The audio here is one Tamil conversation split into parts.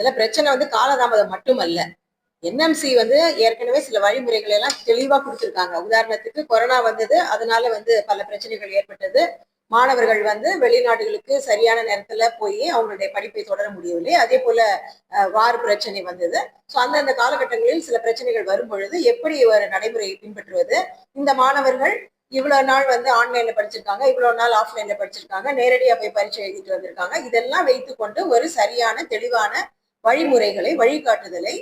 இதுல பிரச்சனை வந்து காலதாமதம் மட்டுமல்ல. என்எம்சி வந்து ஏற்கனவே சில வழிமுறைகளை எல்லாம் தெளிவா கொடுத்துருக்காங்க. உதாரணத்துக்கு கொரோனா வந்தது அதனால வந்து பல பிரச்சனைகள் ஏற்பட்டது. மாணவர்கள் வந்து வெளிநாடுகளுக்கு சரியான நேரத்துல போய் அவங்களுடைய படிப்பை தொடர முடியவில்லை. அதே போல வார் பிரச்சனை வந்தது. ஸோ அந்தந்த காலகட்டங்களில் சில பிரச்சனைகள் வரும் பொழுது எப்படி ஒரு நடைமுறையை பின்பற்றுவது? இந்த மாணவர்கள் இவ்வளவு நாள் வந்து ஆன்லைன்ல படிச்சிருக்காங்க இவ்வளவு நாள் ஆஃப்லைன்ல படிச்சிருக்காங்க நேரடியா போய் பரீட்சை எழுதிட்டு வந்திருக்காங்க. இதெல்லாம் வைத்துக்கொண்டு ஒரு சரியான தெளிவான வழிமுறைகளை வழிகாட்டுதலை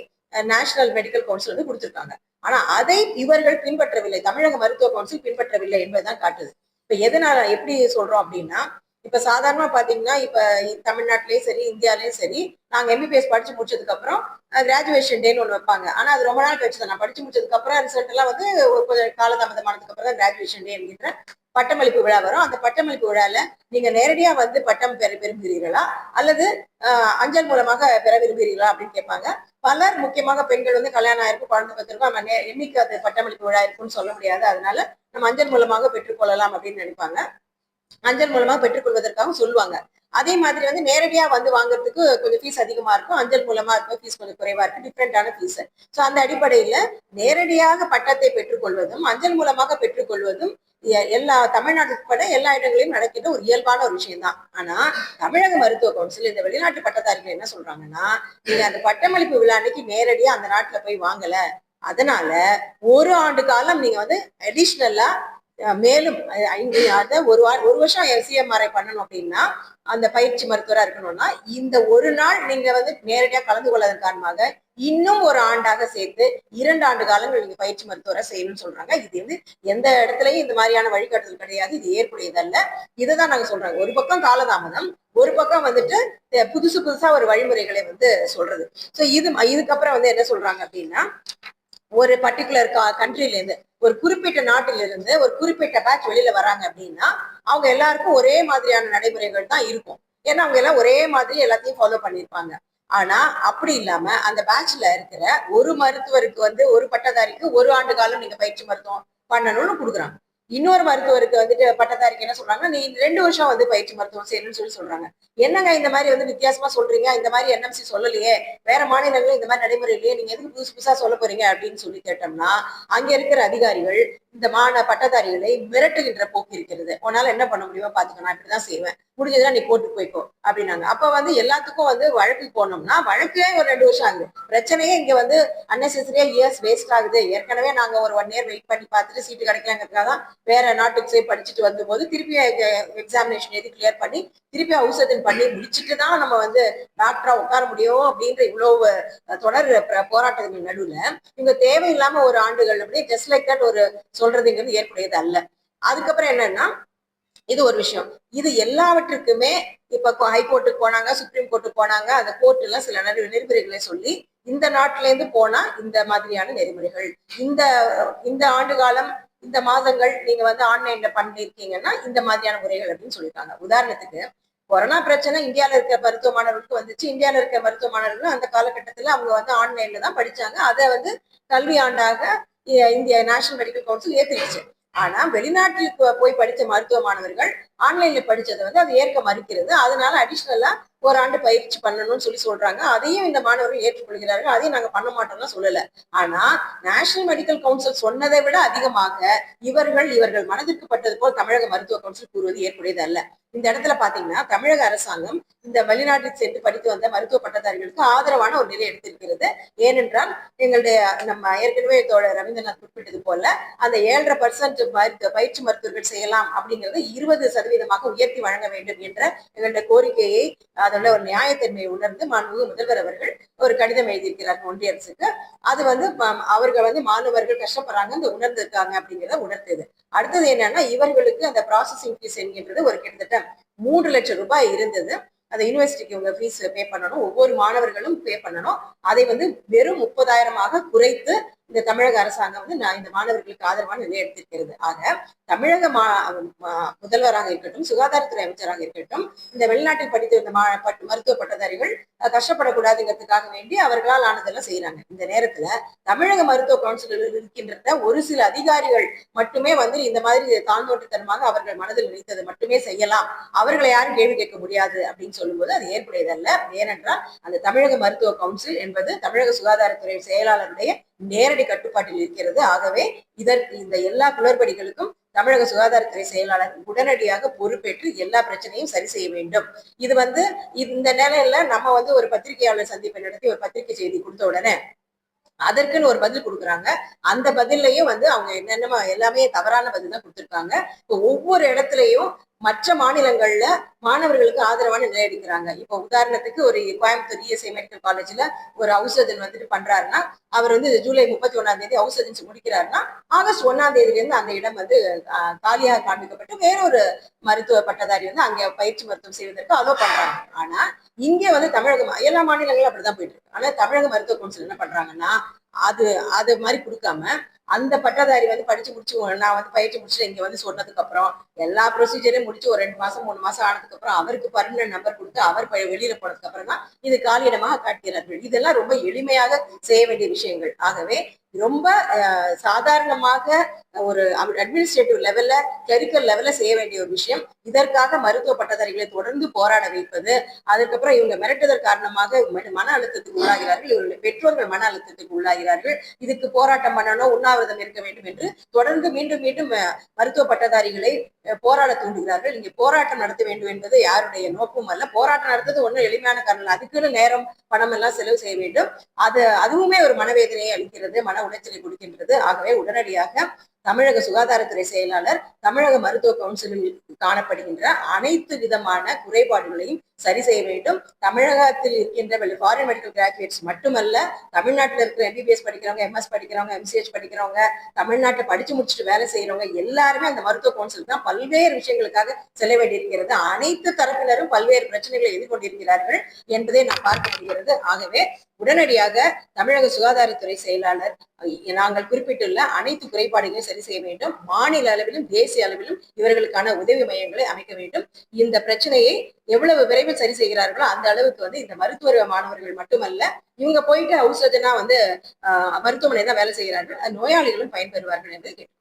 நேஷனல் மெடிக்கல் கவுன்சில் வந்து கொடுத்துருக்காங்க. ஆனா அதை இவர்கள் பின்பற்றவில்லை. தமிழக மருத்துவ கவுன்சில் பின்பற்றவில்லை என்பதுதான் காட்டுது. இப்ப எதனால எப்படி சொல்றோம் அப்படின்னா இப்ப சாதாரணமா பாத்தீங்கன்னா இப்ப தமிழ்நாட்டிலயும் சரி இந்தியாலயும் சரி நாங்க எம்பிபிஎஸ் படிச்சு முடிச்சதுக்கு அப்புறம் கிராஜுவேஷன் டேன்னு ஒன்று வைப்பாங்க. ஆனா அது ரொம்ப நாள் கழிச்சு தான் நான் படிச்சு முடிச்சதுக்கு அப்புறம் ரிசல்ட் எல்லாம் வந்து ஒரு கொஞ்சம் காலதாமதமானதுக்கு அப்புறம் தான் கிராஜுவேஷன் டே என்கின்ற பட்டமளிப்பு விழா வரும். அந்த பட்டமளிப்பு விழால நீங்க நேரடியா வந்து பட்டம் பெற விரும்புகிறீர்களா? அல்லது ஆஹ், அஞ்சல் மூலமாக பெற விரும்புகிறீர்களா அப்படின்னு கேட்பாங்க. பலர் முக்கியமாக பெண்கள் வந்து கல்யாணம் ஆயிருக்கும் குழந்தை பத்திருக்கும் நம்ம என்னைக்கு அது பட்டமளிப்பு விழா இருக்கும்னு சொல்ல முடியாது. அதனால நம்ம அஞ்சல் மூலமாக பெற்றுக்கொள்ளலாம் அப்படின்னு நினைப்பாங்க. அஞ்சல் மூலமாக பெற்றுக்கொள்வதற்காக சொல்லுவாங்க. அதே மாதிரி வந்து நேரடியா வந்து வாங்குறதுக்கு கொஞ்சம் ஃபீஸ் அதிகமா இருக்கும். அஞ்சல் மூலமா இருக்கும் ஃபீஸ் கொஞ்சம் குறைவா இருக்கும். டிஃப்ரெண்டான ஃபீஸ் ஸோ அந்த அடிப்படையில நேரடியாக பட்டத்தை பெற்றுக்கொள்வதும் அஞ்சல் மூலமாக பெற்றுக்கொள்வதும் எல்லா தமிழ்நாடு உட்பட எல்லா இடங்களிலும் நடக்கின்ற ஒரு இயல்பான ஒரு விஷயம் தான் ஆனா தமிழக மருத்துவ கவுன்சில் இந்த வெளிநாட்டு பட்டதாரிகள் என்ன சொல்றாங்கன்னா நீங்க அந்த பட்டமளிப்பு விழா அன்னைக்கு நேரடியா அந்த நாட்டுல போய் வாங்கல. அதனால ஒரு ஆண்டு காலம் நீங்க வந்து அடிஷ்னலா மேலும் ஐந்து அதை ஒரு வார ஒரு வருஷம் சிஎம்ஆர்ஐ பண்ணணும் அப்படின்னா அந்த பயிற்சி மருத்துவராக இருக்கணும்னா இந்த ஒரு நாள் நீங்க வந்து நேரடியா கலந்து கொள்வதன் காரணமாக இன்னும் ஒரு ஆண்டாக சேர்த்து இரண்டு ஆண்டு காலங்கள் நீங்க பயிற்சி மருத்துவரை செய்யணும்னு சொல்றாங்க. இது வந்து எந்த இடத்துலயும் இந்த மாதிரியான வழிகாட்டுதல் கிடையாது. இது ஏற்புடையதல்ல. இதுதான் நாங்க சொல்றாங்க ஒரு பக்கம் காலதாமதம் ஒரு பக்கம் வந்துட்டு புதுசு புதுசா ஒரு வழிமுறைகளை வந்து சொல்றது. சோ இது இதுக்கப்புறம் வந்து என்ன சொல்றாங்க அப்படின்னா ஒரு பர்டிகுலர் கண்ட்ரில இருந்து ஒரு குறிப்பிட்ட நாட்டில இருந்து ஒரு குறிப்பிட்ட பேட்ச் வெளியில வராங்க அப்படின்னா அவங்க எல்லாருக்கும் ஒரே மாதிரியான நடைமுறைகள் தான் இருக்கும். ஏன்னா அவங்க எல்லாம் ஒரே மாதிரி எல்லாத்தையும் ஃபாலோ பண்ணியிருப்பாங்க. ஆனா அப்படி இல்லாம அந்த பேட்ச்ல இருக்கிற ஒரு மருத்துவருக்கு வந்து ஒரு பட்டதாரிக்கு ஒரு ஆண்டு காலம் நீங்க பயிற்சி மருத்துவம் பண்ணணும்னு கொடுக்குறாங்க. இன்னொரு மருத்துவருக்கு வந்துட்டு பட்டதாரிக்கு என்ன சொல்றாங்கன்னா நீ ரெண்டு வருஷம் வந்து பயிற்சி மருத்துவம் செய்யணும்னு சொல்லி சொல்றாங்க. என்னங்க இந்த மாதிரி வந்து வித்தியாசமா சொல்றீங்க? இந்த மாதிரி என்எம்சி சொல்லலையே. வேற மாநிலங்களும் இந்த மாதிரி நடைமுறை இல்லையே நீங்க எதுக்கு புதுசு புதுசா சொல்ல போறீங்க? அப்படின்னு சொல்லி கேட்டோம்னா அங்க இருக்கிற அதிகாரிகள் இந்த மாண பட்டதாரிகளை மிரட்டுகின்ற போக்கு இருக்கிறது. உன்னால என்ன பண்ண முடியுமோ பாத்துக்க நான் இப்படிதான் செய்வேன். முடிஞ்சதுன்னா நீ போட்டு போய்க்கோ அப்படின்னாங்க. அப்ப வந்து எல்லாத்துக்கும் வந்து வழக்கு போனோம்னா வழக்கே ஒரு ரெண்டு வருஷம் ஆகுது. பிரச்சனையே இங்க வந்து அன்னெசரியா இயர்ஸ் வேஸ்ட் ஆகுது. ஏற்கனவே நாங்க ஒரு ஒன் இயர் வெயிட் பண்ணி பார்த்துட்டு சீட்டு கிடைக்கலங்கிறதுக்காக தான் வேற நாட்டுக்கு போய் படிச்சுட்டு வந்தபோது திருப்பி எக்ஸாமினேஷன் எழுதி கிளியர் பண்ணி திருப்பி ஔஷதம் பண்ணி முடிச்சுட்டு தான் நம்ம வந்து டாக்டரா உட்கார முடியும் அப்படின்ற இவ்வளவு தொடர் போராட்டங்கள் நடுவுல இவங்க தேவையில்லாம ஒரு ஆண்டுகள் அப்படியே ஜஸ்ட் லைக் தட் ஒரு சொல்றதுங்கிறது ஏற்புடையது அல்ல. அதுக்கப்புறம் என்னன்னா இது ஒரு விஷயம். இது எல்லாவற்றுக்குமே இப்ப ஹைகோர்ட்டுக்கு போனாங்க சுப்ரீம் கோர்ட்டுக்கு போனாங்க அந்த கோர்ட் எல்லாம் சில நெறிமுறைகளை சொல்லி இந்த நாட்டுல இருந்து போனா இந்த மாதிரியான நெறிமுறைகள். இந்த இந்த ஆண்டு காலம் இந்த மாதங்கள் நீங்க வந்து ஆன்லைன்ல பண்ணிருக்கீங்கன்னா இந்த மாதிரியான முறைகள் அப்படின்னு சொல்லியிருக்காங்க உதாரணத்துக்கு கொரோனா பிரச்சனை இந்தியாவில் இருக்க மருத்துவ மாணவர்களுக்கு வந்துச்சு. இந்தியாவில் இருக்க மருத்துவ அந்த காலகட்டத்தில் அவங்க வந்து ஆன்லைன்ல தான் படிச்சாங்க. அதை வந்து கல்வி ஆண்டாக இ- இந்திய நேஷனல் மெடிக்கல் கவுன்சில் ஏத்துக்கிச்சு. ஆனா வெளிநாட்டில் போய் படித்த மருத்துவ மாணவர்கள் ஆன்லைன்ல படிச்சதை வந்து அது ஏற்க மறுக்கிறது. அதனால அடிஷ்னலா ஓராண்டு பயிற்சி பண்ணணும்னு சொல்லி சொல்றாங்க. அதையும் இந்த மாணவர்கள் ஏற்றுக்கொள்கிறார்கள். அதையும் நாங்க பண்ண மாட்டோம்னு சொல்லல. ஆனா நேஷனல் மெடிக்கல் கவுன்சில் சொன்னதை விட அதிகமாக இவர்கள் இவர்கள் மனதிற்கு பட்டது போல் தமிழக மருத்துவ கவுன்சில் கூறுவது ஏற்புடையது அல்ல. இந்த இடத்துல பாத்தீங்கன்னா தமிழக அரசாங்கம் இந்த வெளிநாட்டில் சென்று படித்து வந்த மருத்துவ பட்டதாரிகளுக்கு ஆதரவான ஒரு நிலை எடுத்திருக்கிறது. ஏனென்றால் எங்களுடைய நம்ம ஏற்கனவே தோழர் ரவீந்திரநாத் குறிப்பிட்டது போல அந்த ஏழரை பர்சன்ட் பயிற்சி மருத்துவர்கள் செய்யலாம் அப்படிங்கறத இருபது சதவீதமாக உயர்த்தி வழங்க வேண்டும் என்ற எங்களுடைய கோரிக்கையை அதோட ஒரு நியாயத்தன்மையை உணர்ந்து மாண்புமிகு முதல்வர் அவர்கள் ஒரு கடிதம் எழுதியிருக்கிறார் ஒன்றிய அரசுக்கு. அது வந்து அவர்கள் வந்து மாணவர்கள் கஷ்டப்படுறாங்க அந்த உணர்ந்திருக்காங்க அப்படிங்கிறத உணர்த்துது அடுத்தது என்னன்னா இவர்களுக்கு அந்த ப்ராசஸிங் ஃபீஸ் என்கின்றது ஒரு கிட்டத்தட்ட மூன்று லட்சம் ரூபாய் இருந்தது. அந்த யூனிவர்சிட்டிக்கு இவங்க ஃபீஸ் பே பண்ணணும். ஒவ்வொரு மாணவர்களும் பே பண்ணணும். அதை வந்து வெறும் முப்பதாயிரமாக குறைத்து இந்த தமிழக அரசாங்கம் வந்து நான் இந்த மாணவர்களுக்கு ஆதரவான நிலை எடுத்திருக்கிறது. ஆக தமிழக மா முதல்வராக இருக்கட்டும் சுகாதாரத்துறை அமைச்சராக இருக்கட்டும் இந்த வெளிநாட்டில் படித்த இந்த மா பட்- மருத்துவ பட்டதாரிகள் கஷ்டப்படக்கூடாதுங்கிறதுக்காக வேண்டி அவர்களால் ஆனதெல்லாம் செய்யறாங்க இந்த நேரத்துல தமிழக மருத்துவ கவுன்சிலில் இருக்கின்ற ஒரு சில அதிகாரிகள் மட்டுமே வந்து இந்த மாதிரி தாழ்ந்தோட்டத்தனமாக அவர்கள் மனதில் நினைத்தது மட்டுமே செய்யலாம். அவர்களை யாரும் கேள்வி கேட்க முடியாது அப்படின்னு சொல்லும்போது அது ஏற்புடையதல்ல. ஏனென்றால் அந்த தமிழக மருத்துவ கவுன்சில் என்பது தமிழக சுகாதாரத்துறை செயலாளருடைய நேரடி கட்டுப்பாட்டில் இருக்கிறது. ஆகவே இதற்கு இந்த எல்லா குளறுபடிகளுக்கும் தமிழக சுகாதாரத்துறை செயலாளர் உடனடியாக பொறுப்பேற்று எல்லா பிரச்சனையும் சரி செய்ய வேண்டும். இது வந்து இந்த நிலையில நம்ம வந்து ஒரு பத்திரிகையாளர் சந்திப்பை நடத்தி ஒரு பத்திரிகை செய்தி கொடுத்த உடனே அதற்குன்னு ஒரு பதில் கொடுக்குறாங்க. அந்த பதிலையும் வந்து அவங்க என்னென்ன எல்லாமே தவறான பதில் தான் கொடுத்துருக்காங்க. இப்போ ஒவ்வொரு இடத்துலயும் மற்ற மாநிலங்கள்ல மாணவர்களுக்கு ஆதரவான நிலை எடுக்கிறாங்க. இப்போ உதாரணத்துக்கு ஒரு கோயம்புத்தூர் இஎஸ்ஐ மெடிக்கல் காலேஜ்ல ஒரு ஔஷதன் வந்துட்டு பண்றாருன்னா அவர் வந்து ஜூலை முப்பத்தி ஒன்னாம் தேதி ஔஷதன் முடிக்கிறாருன்னா ஆகஸ்ட் ஒன்னாம் தேதியில இருந்து அந்த இடம் வந்து ஆஹ், காலியாக காண்பிக்கப்பட்டு வேறொரு மருத்துவ பட்டதாரி வந்து அங்க பயிற்சி மருத்துவம் செய்வதற்கு அலோ பண்றாங்க. ஆனா இங்க வந்து தமிழக எல்லா மாநிலங்களும் அப்படிதான் போயிட்டு இருக்கு. ஆனா தமிழக மருத்துவ கவுன்சில் என்ன பண்றாங்கன்னா அது அது மாதிரி கொடுக்காம அந்த பட்டதாரி வந்து படிச்சு முடிச்சு நான் வந்து பயிற்சி முடிச்சுட்டு இங்க வந்து சொன்னதுக்கு அப்புறம் எல்லா ப்ரொசீஜரையும் முடிச்சு ஒரு ரெண்டு மாசம் மூணு மாசம் ஆனதுக்கு அப்புறம் அவருக்கு பர்மனன்ட் நம்பர் கொடுத்து அவர் வெளியில போனதுக்கு அப்புறம் தான் இது காலியிடமாக காட்டுகிறார்கள் இதெல்லாம் ரொம்ப எளிமையாக செய்ய வேண்டிய விஷயங்கள். ஆகவே ரொம்ப சாதாரணமாக ஒரு அட்மினிஸ்ட்ரேட்டிவ் லெவல்ல கிளரிக்கல் லெவல்ல செய்ய வேண்டிய ஒரு விஷயம். இதற்காக மருத்துவ பட்டதாரிகளை தொடர்ந்து போராட வைப்பது. அதுக்கப்புறம் இவங்க மிரட்டுதல் காரணமாக மன- மன அழுத்தத்துக்கு உள்ளாகிறார்கள். இவர்களுடைய பெற்றோர்கள் மன அழுத்தத்துக்கு உள்ளாகிறார்கள். இதுக்கு போராட்டம் பண்ணணும் உண்ணாவிரதம் இருக்க வேண்டும் என்று தொடர்ந்து மீண்டும் மீண்டும் மருத்துவ பட்டதாரிகளை போராட தூண்டுகிறார்கள். இங்கே போராட்டம் நடத்த வேண்டும் என்பது யாருடைய நோக்கமும் அல்ல. போராட்டம் நடத்துறது ஒன்றும் எளிமையான காரணம் அதுக்குன்னு நேரம் பணம் எல்லாம் செலவு செய்ய வேண்டும். அது அதுவுமே ஒரு மனவேதனையை அளிக்கிறது மன உளைச்சலை கொடுக்கின்றது. ஆகவே உடனடியாக தமிழக சுகாதாரத்துறை செயலாளர் தமிழக மருத்துவ கவுன்சிலில் காணப்படுகின்ற அனைத்து விதமான குறைபாடுகளையும் சரி செய்ய வேண்டும். தமிழகத்தில் இருக்கின்ற ஃபாரின் மெடிக்கல் கிராஜுவேட்ஸ் மட்டுமல்ல தமிழ்நாட்டில் இருக்கிற எம்பிபிஎஸ் படிக்கிறவங்க எம்எஸ் படிக்கிறவங்க எம்சிஹெச் படிக்கிறவங்க தமிழ்நாட்டை படிச்சு முடிச்சுட்டு வேலை செய்யறவங்க எல்லாருமே அந்த மருத்துவ கவுன்சில் தான் பல்வேறு விஷயங்களுக்காக செல்ல வேண்டியிருக்கிறது. அனைத்து தரப்பினரும் பல்வேறு பிரச்சனைகளை எதிர்கொண்டிருக்கிறார்கள் என்பதை நான் பார்க்க முடிகிறது. ஆகவே உடனடியாக தமிழக சுகாதாரத்துறை செயலாளர் நாங்கள் குறிப்பிட்டுள்ள அனைத்து குறைபாடுகளையும் சரி செய்ய வேண்டும். மாநில அளவிலும் தேசிய அளவிலும் இவர்களுக்கான உதவி மையங்களை அமைக்க வேண்டும். இந்த பிரச்சனையை எவ்வளவு விரைவில் சரி செய்கிறார்களோ அந்த அளவுக்கு வந்து இந்த மருத்துவ மாணவர்கள் மட்டுமல்ல இவங்க போயிட்டு ஹவுஸ் சர்ஜனா வந்து ஆஹ், மருத்துவமனை தான் வேலை செய்கிறார்கள். நோயாளிகளும் பயன்பெறுவார்கள் என்று கேட்டு